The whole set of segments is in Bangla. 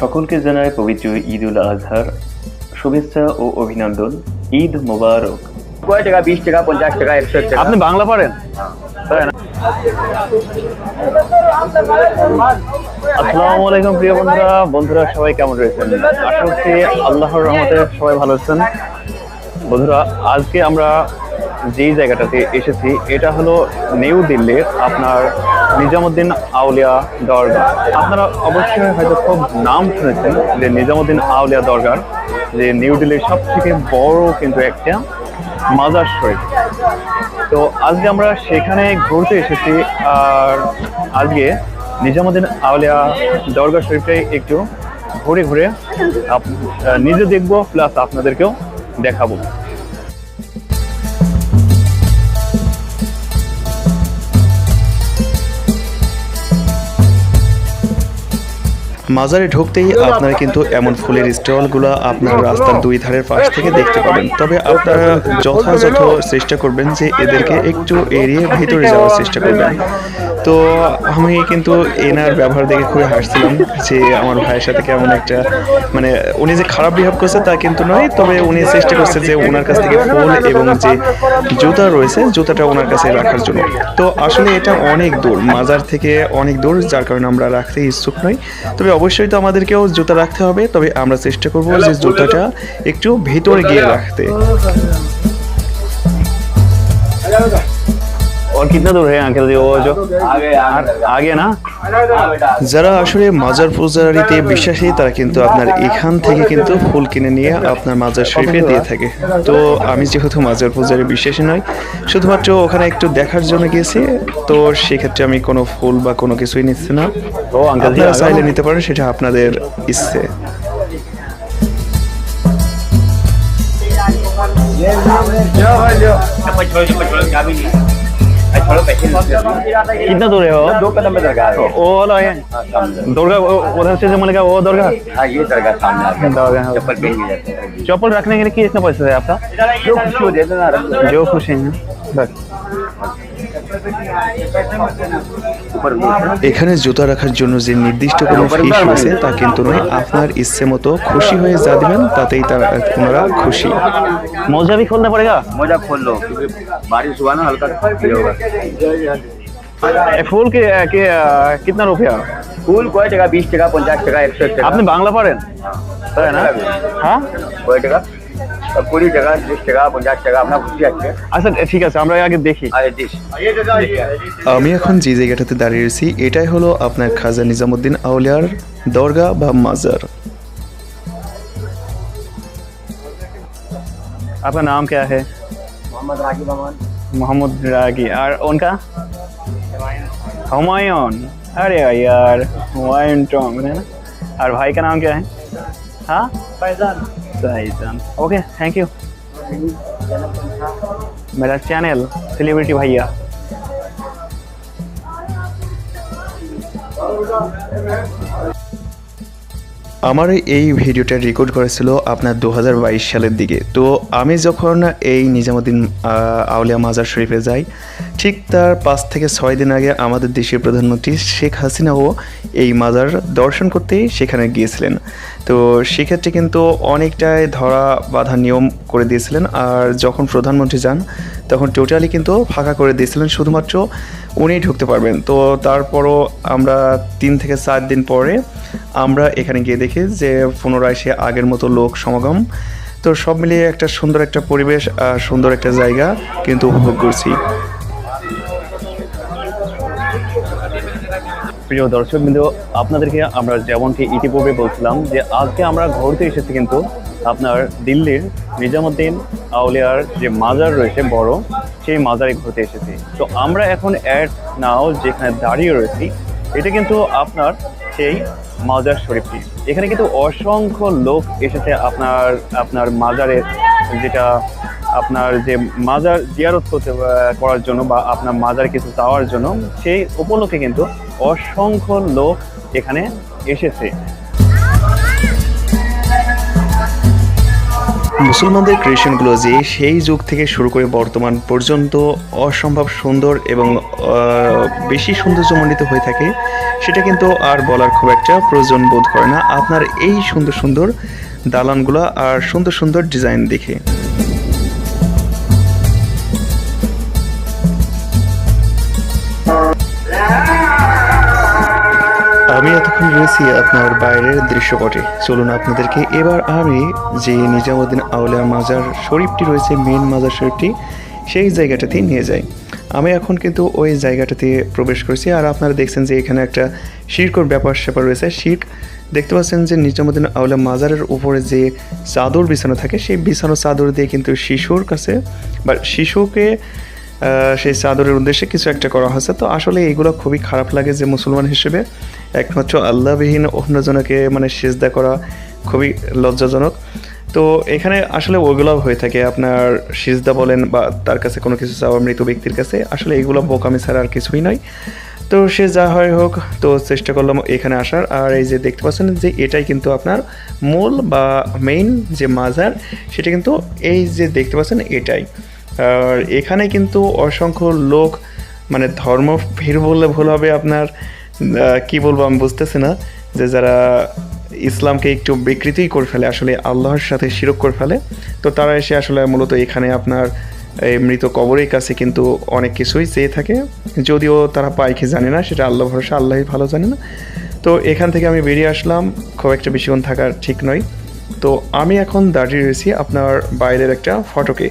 সকলকে জানায় পবিত্র ঈদ উল আজহার শুভেচ্ছা ও অভিনন্দন। ঈদ মোবারক। কয় টাকা বিশ টাকা পঞ্চাশ টাকা একশো টাকা? আপনি বাংলা পারেন? তাই না? আসসালামু আলাইকুম প্রিয় বন্ধুরা। বন্ধুরা সবাই কেমন রয়েছেন? আশা করছি আল্লাহর রহমতে সবাই ভালো আছেন। বন্ধুরা আজকে আমরা যেই জায়গাটাতে এসেছি এটা হলো নিউ দিল্লির আপনার নিজামুদ্দিন আউলিয়া দরগা আপনারা অবশ্যই হয়তো খুব নাম শুনেছেন যে নিজামুদ্দিন আউলিয়া দরগার যে নিউ দিল্লির সব থেকে বড় কিন্তু একটা মাজার শরীফ। তো আজকে আমরা সেখানে ঘুরতে এসেছি, আর আজকে নিজামুদ্দিন আউলিয়া দরগা শরীফটাই একটু ঘুরে ঘুরে নিজে দেখব প্লাস আপনাদেরকেও দেখাবো। মাজারে ঢুকতেই আপনারা কিন্তু এমন ফুলের স্টলগুলো আপনার রাস্তার দুই ধারের পাশ থেকে দেখতে পাবেন। তবে আপনারা যথাযথ চেষ্টা করবেন যে এদেরকে একটু এড়িয়ে ভিতরে যাওয়ার চেষ্টা করবেন। তো আমি কিন্তু এনার ব্যবহার দেখে খুবই হাসছিলাম যে আমার ভাইয়ের সাথে কেমন একটা মানে উনি যে খারাপ বিহেভ করছে তা কিন্তু নয় তবে উনি চেষ্টা করছে যে ওনার কাছ থেকে ফুল এবং যে জুতা রয়েছে জুতাটা ওনার কাছে রাখার জন্য। তো আসলে এটা অনেক দূর মাজার থেকে অনেক দূর যার কারণে আমরা রাখতে ইচ্ছুক নই। তবে অবশ্যই তো আমাদেরকেও জুতা রাখতে হবে তবে আমরা চেষ্টা করব যে জুতাটা একটু ভেতরে গিয়ে রাখতে। और कितना दूर है अंकल जी वो जो আগে আর আগে না যারা আসলে মাজার পূজারিতে বিশ্বাসী তারা কিন্তু আপনার এখান থেকে কিন্তু ফুল কিনে নিয়ে আপনার মাজার শরীফে দিয়ে থাকে তো আমি যেহেতু মাজার পূজারি বিশ্বাসী নয় শুধুমাত্র ওখানে একটু দেখার জন্য গিয়েছি তো সেক্ষেত্রে আমি কোনো ফুল বা কোনো কিছুই নিচ্ছি না ও अंकल जी আপনারা आ চাইলে गए। নিতে পারেন সেটা আপনাদের ইচ্ছে चप्पल छोड़ो चप्पल कितना दूर है वो? दो कदम में दरगाह है। वो वाला है हाँ, सामने। दुर्गा वो- उधर से जो मैंने कहा वो दरगाह? हाँ ये दरगाह सामने दरगाह, हाँ। चप्पल हैं। चप्पल रखने के लिए कितना पैसा है आपका? जो खुशी हो दो। जो खुशी है। এখানে জুতা রাখার জন্য যে নির্দিষ্ট কোনো ফিস আছে তা কিন্তু নয়। আপনার ইচ্ছে মতো খুশি হয়ে যা দিবেন তাতেই তারা ওনারা খুশি। মজা বি খুলতে পড়েগা মৌজা খোল লো বারিশ হুয়া হালকা ফুল কি কিতনা রুপিয়া? ফুল কয় টাকা? বিশ টাকা পঞ্চাশ টাকা একশো টাকা। আপনি বাংলা পারেন না হ্যাঁ।, হ্যাঁ? কয় টাকা? কুড়ি টাকা ত্রিশ টাকা পঞ্চাশ টাকা আপনার খুশি আছে আচ্ছা ঠিক আছে আমরা আগে দেখি আর ডিশ আমি এখন যে জায়গাটাতে দাঁড়িয়ে রয়েছি এটাই হলো আপনার খাজা নিজামুদ্দিন আউলিয়ার দরগা বা মাজার आपका नाम क्या है মোহাম্মদ রাকিব রহমান मोहम्मद रागी और उनका हुमायूं अरे यार हुमायूं टॉम है ना और भाई का नाम क्या है हाँ फैजान ओके थैंक यू मेरा चैनल सेलिब्रिटी भैया। আমার এই ভিডিওটা রেকর্ড করেছিল আপনার দু হাজার বাইশ সালের দিকে। তো আমি যখন এই নিজামুদ্দিন আউলিয়া মাজার শরীফে যাই, ঠিক তার পাঁচ থেকে ছয় দিন আগে আমাদের দেশের প্রধানমন্ত্রী শেখ হাসিনাও এই মাজার দর্শন করতেই সেখানে গিয়েছিলেন। তো সেক্ষেত্রে কিন্তু অনেকটাই ধরা বাধা নিয়ম করে দিয়েছিলেন। আর যখন প্রধানমন্ত্রী যান, তখন টোটালি কিন্তু ফাঁকা করে দিয়েছিলেন। শুধুমাত্র উনিই ঢুকতে পারবেন। তো তারপরও আমরা তিন থেকে চার দিন পরে আমরা এখানে গিয়ে দেখি যে পুনরায় সে আগের মতো লোক সমাগম। তো সব মিলিয়ে একটা সুন্দর একটা পরিবেশ আর সুন্দর একটা জায়গা কিন্তু উপভোগ করছি। প্রিয় দর্শক বিন্দু আপনাদেরকে আমরা যেমনটি ইতিপূর্বে বলছিলাম যে আজকে আমরা ঘুরতে এসেছি কিন্তু আপনার দিল্লির নিজামুদ্দিন আউলিয়ার যে মাজার রয়েছে বড়, সেই মাজারে ঘুরতে এসেছি। তো আমরা এখন অ্যাড নাও যেখানে দাঁড়িয়ে রয়েছি, এটা কিন্তু আপনার সেই মাজার শরীফটি। এখানে কিন্তু অসংখ্য লোক এসেছে আপনার আপনার মাজারের যেটা আপনার যে মাজার জিয়ারত করতে করার জন্য বা আপনার মাজার কিছু চাওয়ার জন্য, সেই উপলক্ষে কিন্তু অসংখ্য লোক এখানে এসেছে। মুসলমানদের যে সেই যুগ থেকে শুরু করে বর্তমান পর্যন্ত অসম্ভব সুন্দর এবং বেশি সৌন্দর্যমণ্ডিত হয়ে থাকে, সেটা কিন্তু আর বলার খুব একটা প্রয়োজন বোধ করে না। আপনার এই সুন্দর সুন্দর দালানগুলো আর সুন্দর সুন্দর ডিজাইন দেখে। এতক্ষণ রয়েছি আপনার বাইরের দৃশ্যপটে। চলুন আপনাদেরকে এবার আমি যে নিজামুদ্দিন আউলিয়া মাজার শরীফটি রয়েছে মেন মাজার শরীফটি, সেই জায়গাটাতে নিয়ে যাই। আমি এখন কিন্তু ওই জায়গাটাতে প্রবেশ করেছি আর আপনারা দেখছেন যে এখানে একটা শিরকর ব্যাপার স্যাপার রয়েছে। শির্ক, দেখতে পাচ্ছেন যে নিজামুদ্দিন আউলিয়া মাজারের উপরে যে চাদর বিছানো থাকে, সেই বিছানো চাদর দিয়ে কিন্তু শিশুর কাছে বা শিশুকে সেই চাদরের উদ্দেশ্যে কিছু একটা করা হয়েছে। তো আসলে এগুলো খুবই খারাপ লাগে যে মুসলমান হিসেবে একমাত্র আল্লাহবিহীন অন্যজনকে মানে সেজদা করা খুবই লজ্জাজনক। তো এখানে আসলে ওইগুলো হয়ে থাকে। আপনার সিজদা বলেন বা তার কাছে কোনো কিছু চাওয়া মৃত ব্যক্তির কাছে, আসলে এগুলো বোকামি ছাড়া আর কিছুই নয়। তো সে যা হয় হোক, তো চেষ্টা করলাম এখানে আসার। আর এই যে দেখতে পাচ্ছেন যে এটাই কিন্তু আপনার মূল বা মেইন যে মাজার, সেটা কিন্তু এই যে দেখতে পাচ্ছেন এটাই। আর এখানে কিন্তু অসংখ্য লোক মানে ধর্ম ফির বললে ভুল হবে আপনার কি বলব আমি বুঝতেছি না, যে যারা ইসলামকে একটু বিকৃতিই করে ফেলে, আসলে আল্লাহর সাথে শিরক করে ফেলে, তো তারা এসে আসলে মূলত এখানে আপনার এই মৃত কবরের কাছে কিন্তু অনেক কিছুই চেয়ে থাকে, যদিও তারা পায় কি জানে না, সেটা আল্লাহ ভরসা, আল্লাহই ভালো জানে না। তো এখান থেকে আমি বেরিয়ে আসলাম, খুব একটা বেশিক্ষণ থাকার ঠিক নয়। তো আমি এখন দাঁড়িয়ে রয়েছি আপনার বাইরের একটা ফটোকে।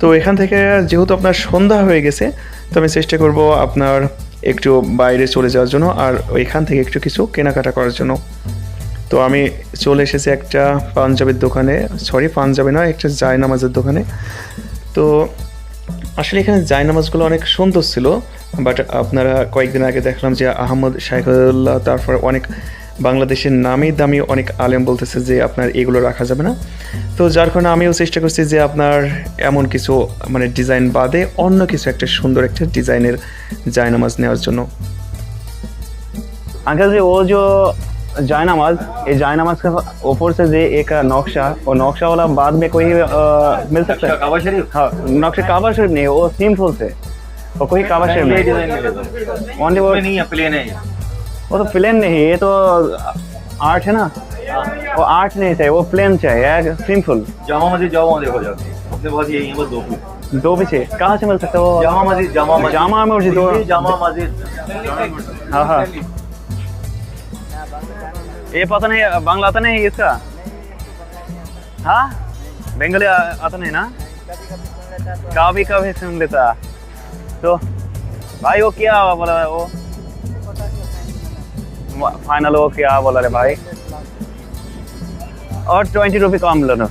তো এখান থেকে যেহেতু আপনার সন্ধ্যা হয়ে গেছে, তো আমি চেষ্টা করব আপনার একটু বাইরে চলে যাওয়ার জন্য আর ওইখান থেকে একটু কিছু কেনাকাটা করার জন্য। তো আমি চলে এসেছি একটা পাঞ্জাবের দোকানে সরি পাঞ্জাবি নয়, একটা জায়নামাজের দোকানে। তো আসলে এখানে জায়নামাজগুলো অনেক সুন্দর ছিল বাট আপনারা কয়েকদিন আগে দেখলাম যে আহমদ শাইখুল্লাহ, তারপর অনেক বাংলাদেশের নামি দামি অনেক আলেম বলতেছে যে আপনার এগুলো রাখা যাবে না তো যার কারণে আমিও চেষ্টা করছি যে আপনার এমন কিছু মানে ডিজাইন বাদে অন্য কিছু একটা সুন্দর একটা ডিজাইনের জায়নামাজ নেওয়ার জন্য अंकल जी वो जो जायनमाज ये जायनमाज का ऊपर से जो एक नक्शा वो नक्शा वाला बाद में कोई अ, मिल सकता है काबा शरीफ हाँ नक्शा काबा शरीफ नहीं वो सिंपल से वो कोई काबा शरीफ ये नहीं डिजाइन मिलेगा ओनली वो वो नहीं है प्लेन है ये। वो तो प्लेन नहीं ये तो आर्ट है ना? वो आर्ट नहीं चाहिए वो प्लेन चाहिए सिंपल। जामा मस्जिद जाओ वहाँ देखो अपने पास यही है बस दो फुट दो पीछे कहाँ से मिल सकता है वो? जामा मस्जिद जामा मस्जिद। जामा मस्जिद, जामा मस्जिद। हाँ हाँ। ये पता नहीं बांग्ला आता नहीं इसका? हाँ? बंगाली आता नहीं ना? कभी कभी सुन लेता। तो भाई वो क्या बोला वो? फाइनल वो क्या बोला रे भाई। और ट्वेंटी रुपये कम लेना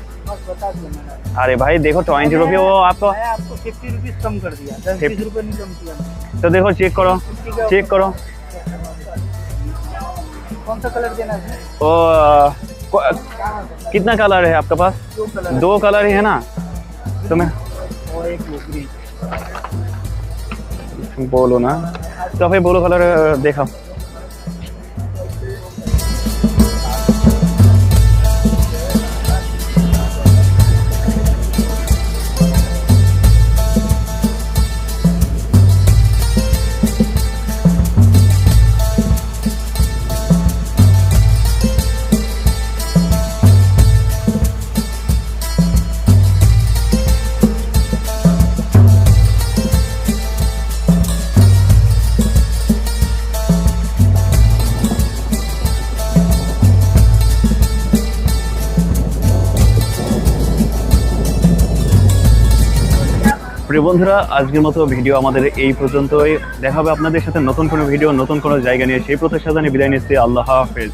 अरे भाई देखो ट्वेंटी रुपये वो आपको आपको फिफ्टी रुपीज़ कम कर दिया। दस Fif- रुपए नहीं कम किया तो देखो चेक करो। चेक करो। कौन सा कलर देना है? को- कितना कलर है आपके पास? दो कलर दो कलर ही है ना? तो मैं और एक बोलो ना। तो फिर बोलो कलर देखा। প্রিয় বন্ধুরা, আজকের মতো ভিডিও আমাদের এই পর্যন্তই। দেখা হবে আপনাদের সাথে নতুন কোনো ভিডিও, নতুন কোনো জায়গা নিয়ে। সেই প্রত্যাশা জানিয়ে বিদায় নিচ্ছি। আল্লাহ হাফেজ।